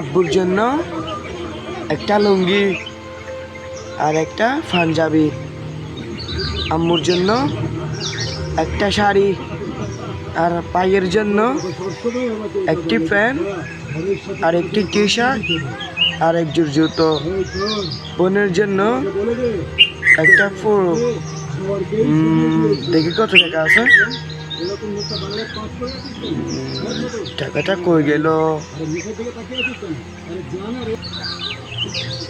আব্বুর জন্য একটা লুঙ্গি আর একটা পাঞ্জাবি। আম্মুর জন্য একটা শাড়ি আর পায়ের জন্য একটি প্যান্ট আর একটি টি শার্ট আর এক জোড় জুতো। বোনের জন্য একটা দেখি কত টাকা আছে? টাকাটা কই গেল?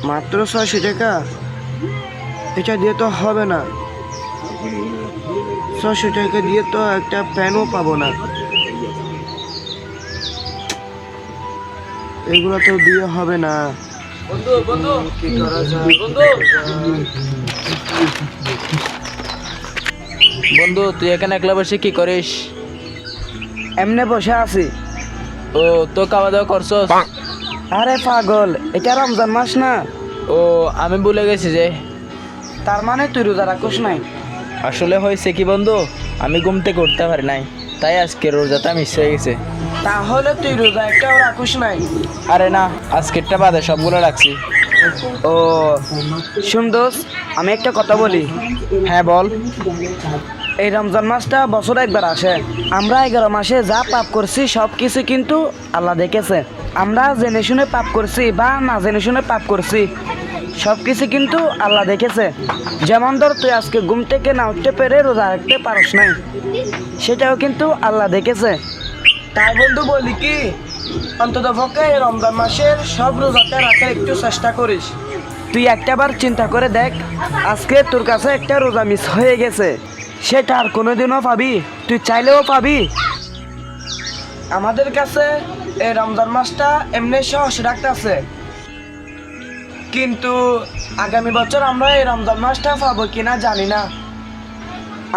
মাত্র ছয়শো টাকা? এটা দিয়ে তো হবে না। ছশো টাকা দিয়ে তো একটা প্যানও পাবো না। এগুলো তো দিয়ে হবে না। বন্ধু বন্ধু, কি করা যায়? বন্ধু! বন্ধু তুই এখানে একলা বসে কি করিস? এমনি বসে আছি। ও তো খাওয়া দাওয়া করছস আরে পাগল এটা রমজান মাস না? ও আমি ভুলে গেছি যে। তার মানে তুই রোজা রাখোস নাই? আসলে হয়েছে কি বন্ধু আমি ঘুম থেকে উঠতে পারি নাই তাই আজকে রোজাটা মিস হয়ে গেছে। তাহলে তুই রোজা একটাও রাখোস নাই? আরে না আজকেরটা বাদে সবগুলো রাখছি। ও শুন দোস্ত, আমি একটা কথা বলি। হ্যাঁ বল। এই রমজান মাসটা বছরে একবার আসে। আমরা এগারো মাসে যা পাপ করছি সব কিছু কিন্তু আল্লাহ দেখেছে। আমরা জেনে শুনে পাপ করছি বা না জেনে শুনে পাপ করছি সব কিছু কিন্তু আল্লাহ দেখেছে। যেমন ধর তুই আজকে ঘুম থেকে না উঠতে পেরে রোজা রাখতে পারস নাই সেটাও কিন্তু আল্লাহ দেখেছে। তাই বন্ধু বলি কি অন্তত পক্ষে এই রমজান মাসের সব রোজাতে রাখার একটু চেষ্টা করিস। তুই একটাবার চিন্তা করে দেখ আজকে তোর কাছে একটা রোজা মিস হয়ে গেছে। সেটা আর কোনোদিনও পাবি। তুই চাইলেও পাবি। আমাদের কাছে এই রমজান মাসটা এমনি সহজ রাখতেছে। কিন্তু আগামী বছর আমরা এই রমজান মাসটা পাবো কিনা জানি না।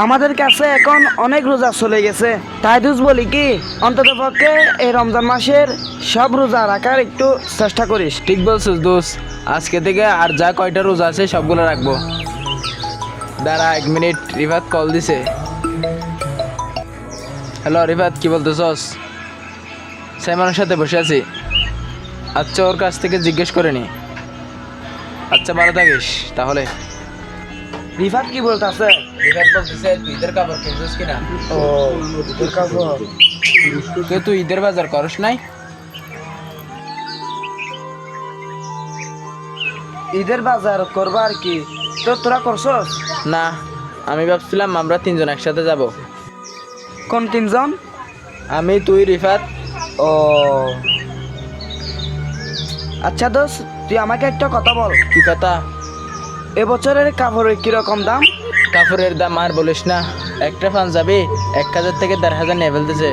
আমাদের কাছে এখন অনেক রোজা চলে গেছে। তাই দুজ বলি কি অন্তত পক্ষে এই রমজান মাসের সব রোজা রাখার একটু চেষ্টা করিস। ঠিক বলছিস দোষ আজকে থেকে আর যা কয়টা রোজা আছে সবগুলো রাখব। দাঁড়া এক মিনিট রিভাত কল দিছে। হ্যালো রিফাত কি বলতেছস? সাইমানের সাথে বসে আছি। আচ্ছা ওর কাছ থেকে জিজ্ঞেস করে নি। আচ্ছা ভালো থাকিস তাহলে। রিফাত কি বলতেছে? রিফাত বলতেছে তুই ঈদের কাপড় কিনছিস কিনা? ও তোর কাপড়? কে তুই ঈদের বাজার করস নাই? ঈদের বাজার করবা আর কি। তো তোরা করছস? না আমি ভাবছিলাম আমরা তিনজন একসাথে যাব। কোন তিনজন? আমি তুই রিফাত ও আচ্ছা দোষ তুই আমাকে একটা কথা বল। কি কথা? এবছরের কাপড়ের কীরকম দাম? কাপড়ের দাম আর বলিস না একটা পাঞ্জাবি এক হাজার থেকে দেড় হাজার নিয়ে ফেলতেছে।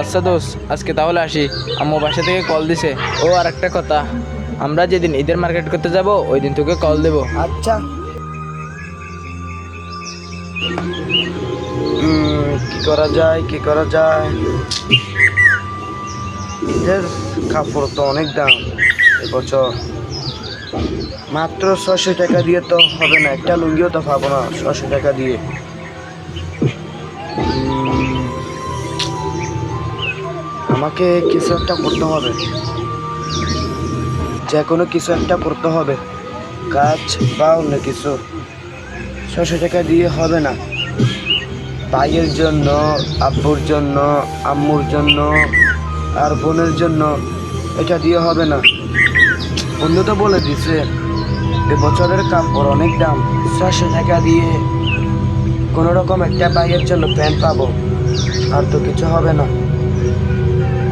আচ্ছা দোষ আজকে তাহলে আসি। আম্মু বাসা থেকে কল দিছে। ও আর একটা কথা আমরা যেদিন ঈদের মার্কেট করতে যাব ওই দিন তোকে কল দেবো। আচ্ছা। কি করা যায় কি করা যায়? ঈদের কাপড় তো অনেক দাম এবছর। মাত্র ছশো টাকা দিয়ে তো হবে না একটা লুঙ্গিও তো পাবো না ছশো টাকা দিয়ে। আমাকে কিছু একটা করতে হবে। যে কোনো কিছু একটা করতে হবে। কাজ বা অন্য কিছু। ছশো টাকা দিয়ে হবে না। ভাইয়ের জন্য, আব্বুর জন্য, আম্মুর জন্য আর বোনের জন্য এটা দিয়ে হবে না। অন্য তো বলে দিছে বছরের কাপড় অনেক দাম। ছশো টাকা দিয়ে কোনো রকম একটা ভাইয়ের জন্য প্যান্ট পাবো। আর তো কিছু হবে না।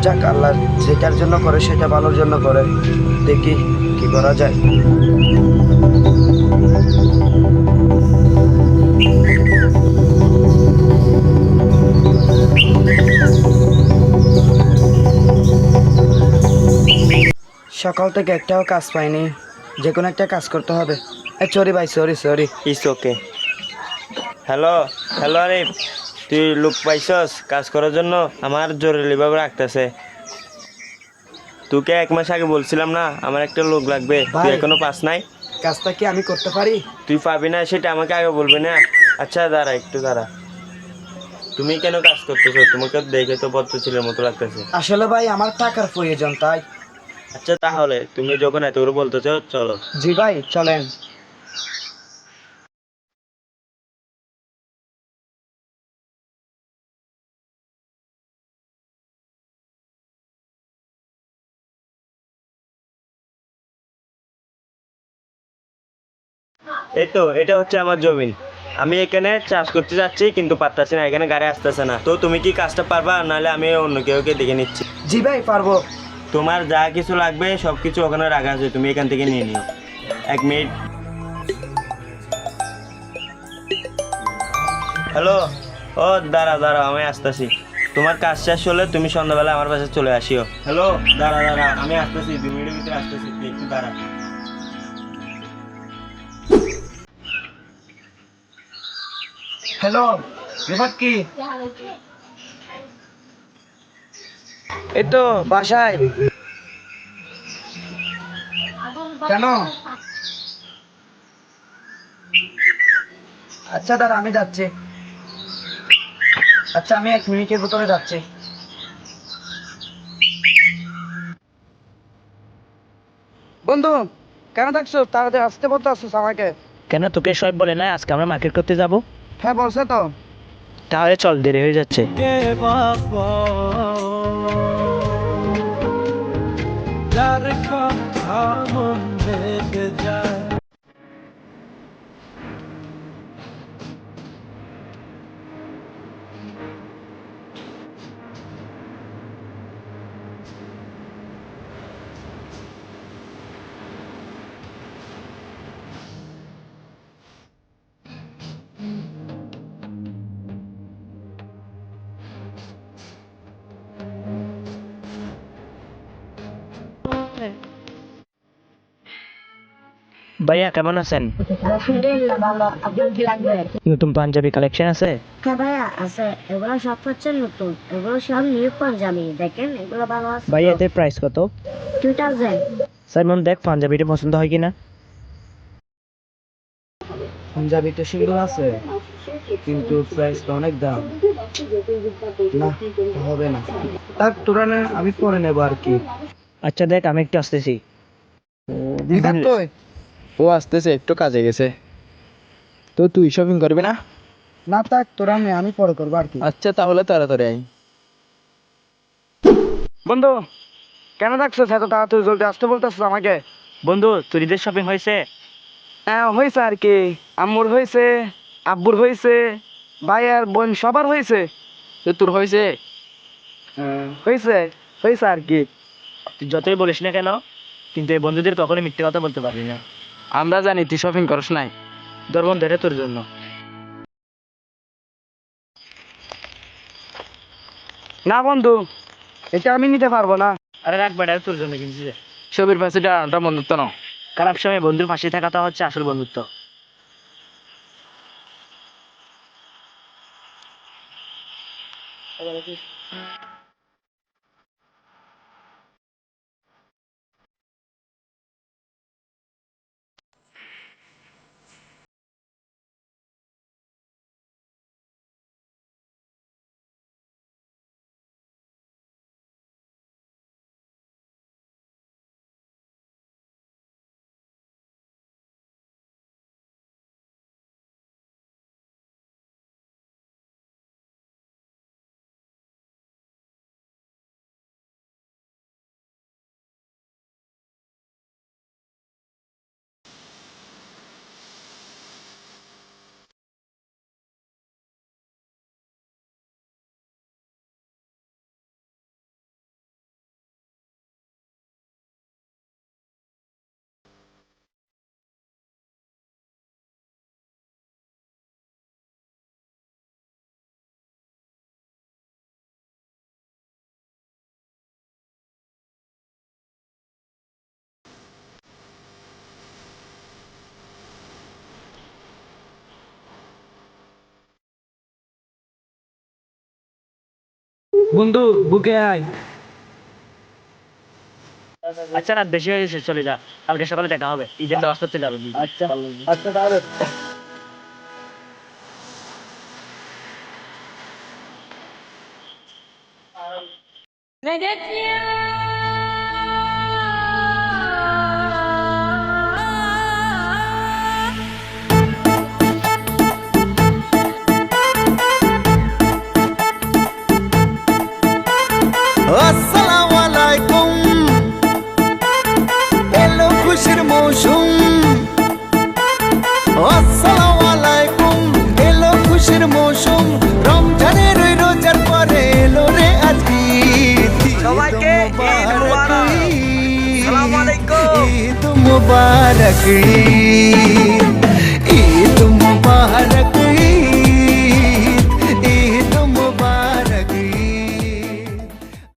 যাক, আল্লাহ যেটার জন্য করে সেটা ভালোর জন্য করে। দেখি কি করা যায়। সকাল থেকে একটাও কাজ পাইনি। যে কোনো একটা কাজ করতে হবে। সরি ভাই সরি সরি ইস ওকে হ্যালো হ্যালো আরিফ তুই লোক পাইছস কাজ করার জন্য? আমার জরুরিভাবে রাখতেছে। তোকে এক মাস আগে বলছিলাম না আমার একটা লোক লাগবে। তুই এখনও পাস নাই? কাজটা কি আমি করতে পারি? তুই পাবি না সেটা আমাকে আগে বলবি না? আচ্ছা দাঁড়া একটু দাঁড়া। তুমি কেন কাজ করতেছো? তোমাকে দেখে তো বদ্ধ ছেলের মতো লাগতেছে। আসলে ভাই আমার টাকার প্রয়োজন তাই। আচ্ছা তাহলে তুমি যখন এতগুলো বলতেছো চলো। জি ভাই চলেন। এই তো এটা হচ্ছে আমার জমি আমি এখানে চাষ করতে যাচ্ছি কিন্তু পারতাছি না এখানে গাড়ি আসতেছে না। তো তুমি কি কাজটা পারবা? নাহলে আমি অন্য কেউকে দেখে নিচ্ছি। জি ভাই পারব। তোমার যা কিছু লাগবে সব কিছু ওখানে রাখা আছে তুমি এখান থেকে নিয়ে নিও। এক মিনিট। হ্যালো? ও দাঁড়া দাঁড়া আমি আসতেছি। তোমার কাজ শেষ হলে তুমি সন্ধ্যাবেলা আমার পাশে চলে আসিও। হ্যালো? দাঁড়া দাঁড়া আমি আসতেছি দু মিনিটের ভিতরে আসতেছি একটু দাঁড়া। হ্যালো বিভাগ কি? এই তো বাসায়। কেন? আচ্ছা দাদা আমি যাচ্ছি। আচ্ছা আমি এক মিনিটের ভিতরে যাচ্ছি। বন্ধু কেন থাকছো? তাড়াতাড়ি আসতে বলতে আসছিস আমাকে। কেন তোকে সব বলে না আজকে আমরা মার্কেট করতে যাব। হ্যাঁ বলছে তো। তাহলে চল দেরি হয়ে যাচ্ছে। ভাইয়া কেমন আছেন? আলহামদুলিল্লাহ ভালো আপনার কি লাগবে নতুন পাঞ্জাবি কালেকশন আছে? হ্যাঁ ভাইয়া? আছে। এগুলো সব হচ্ছে নতুন। এগুলো সব নিউ পাঞ্জাবি। দেখেন এগুলো ভালো আছে ভাইয়া এদের প্রাইস কত? টু থাউজেন্ড সাইমন দেখ পাঞ্জাবিটা পছন্দ হয় কিনা। পাঞ্জাবি তো সেগুলো আছে কিন্তু প্রাইসটা অনেক দাম। না হবে না। তার তুলনায় আমি পরে নেব আর কি। আচ্ছা দেখ আমি একটু আসতেছি। দিলকাত তো ও আসতেছে একটু কাজে গেছে। তো তুই শপিং করবি না? না থাক তোরা নে আমি পরে করব আর কি। আচ্ছা তাহলে তাড়াতাড়ি আই বন্ধু কেন থাকছিস এত তাড়াতাড়ি জলদি আসতে বলতেছিস আমাকে? বন্ধু তোর ঈদের শপিং হয়েছে? হ্যাঁ হয়েছে আর কি। আম্মুর হয়েছে আব্বুর হয়েছে ভাই আর বোন সবার হয়েছে। তো তোর হয়েছে? হয়েছে হয়েছে আর কি। তুই যতই বলিস না কেন কিন্তু এই বন্ধুদের কখনোই মিথ্যে কথা বলতে পারবি না। আমরা জানি তুই শপিং করস নাই। তোর বন্ধু এটা তোর জন্য। না বন্ধু এটা আমি নিতে পারব না। আরে রাখ বেটা তোর জন্য কিনছি ছবির পাশে ডানাটা বন্ধুত্ব না খারাপ সময় বন্ধুর পাশে থাকাটা হচ্ছে আসল বন্ধুত্ব। বন্ধু বুকে আয়। আচ্ছা না বেশি হয়ে গেছে চলে যা। কালকে সকালে দেখা হবে। ঈদের দশ চলে যাবে। আচ্ছা আচ্ছা তাহলে। আসসালামু মৌসুম রমজানের রোজার পরে এলো রে আজকে সবাইকে। ঈদ মুবারক ঈদ।